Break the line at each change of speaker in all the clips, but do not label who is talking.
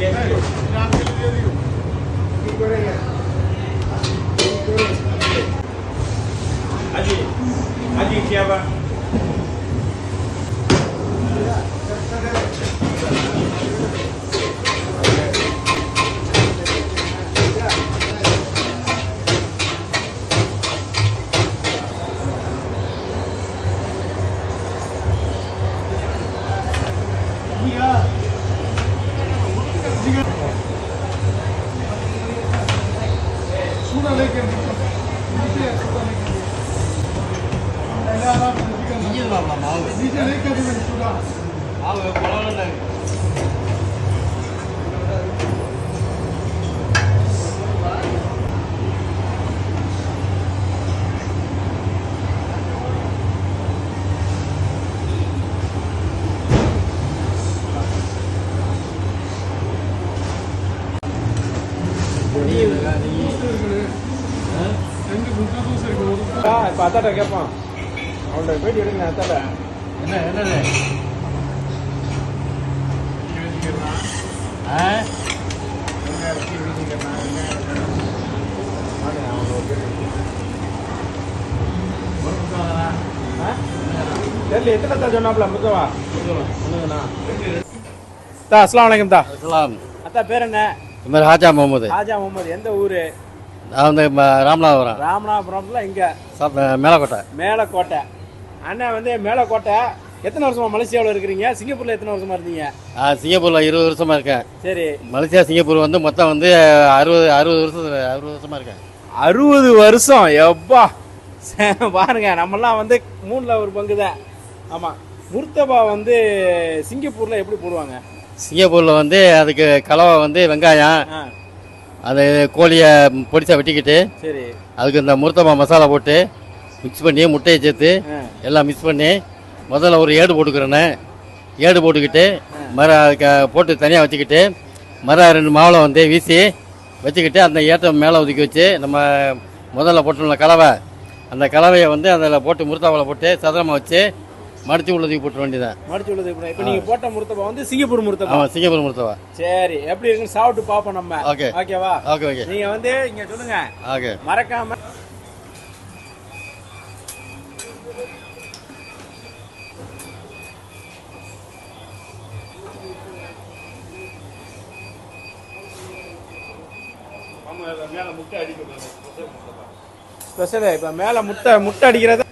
Yes. नीचे। लेकर नीचे। लेकर இப்போ அத்தாட்ட கேட்பான் அவன்கிட்ட பேட்டி எடுங்க அத்தாட்ட.
என்ன என்னது? ஆ?
தெரியல எத்தனை தான் சொன்னாப்ல முத்தவா? தா அஸ்லாம் வலைக்கம் தா.
அஸ்லாம்
அத்தா பேர் என்ன?
இது மாதிரி ஹாஜா முகமது.
ராஜா முகமது எந்த ஊரு?
நான் வந்து ம- ராமநாதபுரம்.
ராமநாதபுரம்ல இங்க.
சாப் மேலக்கோட்டை.
மேலக்கோட்டை. அண்ணன் வந்து மேலக்கோட்டை. எத்தனை வருஷமா மலேசியாவில் இருக்கிறீங்க? சிங்கப்பூர்ல எத்தனை வருஷமா இருந்தீங்க?
நான் சிங்கப்பூரில் இருபது வருஷமா இருக்கேன்.
சரி.
மலேசியா சிங்கப்பூர் வந்து மொத்தம் வந்து அறுபது அறுபது வருஷம் அறுபது வருஷமா இருக்கேன்.
அறுபது வருஷம்? எப்பா! சே- பாருங்க நம்மலாம் வந்து மூணுல ஒரு பங்கு தான் ஆமா. முர்த்தபா வந்து சிங்கப்பூர்ல எப்படி போடுவாங்க?
சிங்கப்பூரில் வந்து அதுக்கு கலவை வந்து வெங்காயம் அது கோழியை பொடிசா வெட்டிக்கிட்டு
சரி.
அதுக்கு இந்த முருத்தமா மசாலா போட்டு மிக்ஸ் பண்ணி முட்டையை சேர்த்து எல்லாம் மிக்ஸ் பண்ணி முதல்ல ஒரு ஏடு போட்டுக்கிறேன்னு ஏடு போட்டுக்கிட்டு மர அதுக்கு போட்டு தனியாக வச்சுக்கிட்டு மர ரெண்டு மாவுளை வந்து வீசி வச்சுக்கிட்டு அந்த ஏட்டை மேலே ஒதுக்கி வச்சு நம்ம முதல்ல போட்டோம்ல கலவை அந்த கலவையை வந்து அதில் போட்டு முருத்தாவில் போட்டு சதுரமாக வச்சு மடித்து உள்ளதுக்கு போட்டுற வேண்டியதான்
மடிச்சு உள்ளது இப்ப இப்ப நீங்க போட்ட முர்த்தபா வந்து சிங்கப்பூர் முர்த்தபா
ஆமாம் சிங்கப்பூர் முருத்தவா
சரி எப்படி இருக்குன்னு சாப்பிட்டு பார்ப்போம் நம்ம.
ஓகே.
ஓகேவா?
Okay okay.
நீங்க வந்து இங்க சொல்லுங்க.
ஓகே.
மறக்காம ஸ்பெஷல் இப்ப மேல முட்டை முட்டை அடிக்கிறத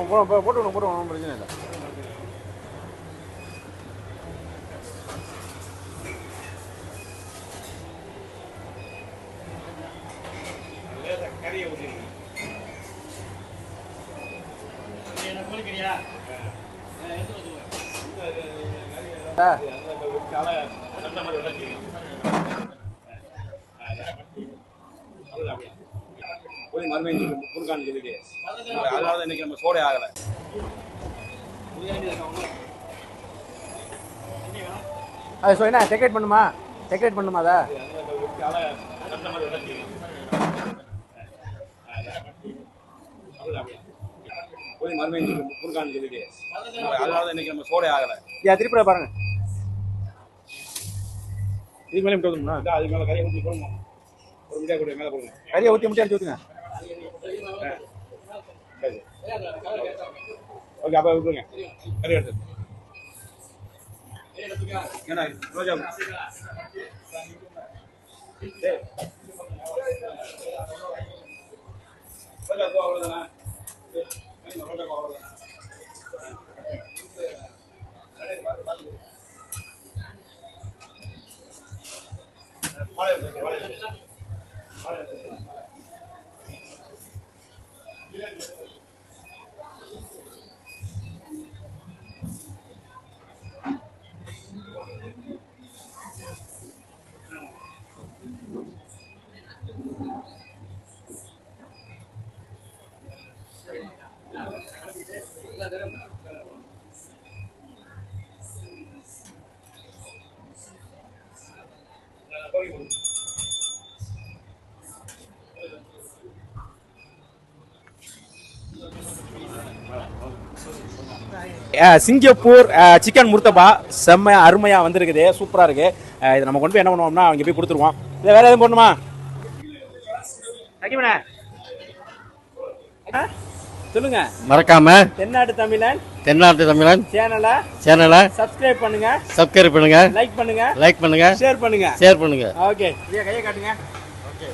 போட்டு போ- ஒன்றும் பிரச்சனை இல்லை
போய் மறுபடியும் குறுக்கான்னு சொல்லிட்டு அதாவது இன்னைக்கு நம்ம சோடை ஆகலை.
அது ஸோ என்ன டெக்கரேட் பண்ணுமா? டெக்கரேட் பண்ணுமா அதை?
போய் மறுபடியும் குறுக்கான்னு சொல்லிட்டு அதாவது இன்னைக்கு நம்ம சோடை ஆகலை.
யா திருப்பி பாருங்க. இதுக்கு மேலே
இதா, அதுக்கு மேலே கறியை ஊற்றி போடணும். ஒரு மிட்டாய் கூட மேலே போடுங்க.
கறியை ஊற்றி முட்டை அடிச்சு ஊற்றுங்க
சரி ஓகே அப்போ விட்டுருங்க கறி எடுத்து ஏன்னா ரோஜா சரி. Roja
Singapore chicken murtaba. செம்ம அருமையா வந்திருக்குது. சூப்பரா இருக்கு. அஹ், இது நம்ம கொண்டு போய் என்ன பண்ணுவோம்னா அங்கே போய் கொடுத்துருவோம். இல்லை வேற எதுவும் போடணுமா? சொல்லுங்க.
மறக்காம.
தென்னாட்டு தமிழன்.
தென்னாட்டு தமிழன்.
சேனலை
சேனலை
சப்ஸ்கிரைப் பண்ணுங்க.
சப்ஸ்கிரைப் பண்ணுங்க.
லைக் பண்ணுங்க.
லைக் பண்ணுங்க.
ஷேர் பண்ணுங்க.
ஷேர் பண்ணுங்க.
ஓகே. கையை காட்டுங்க. ஓகே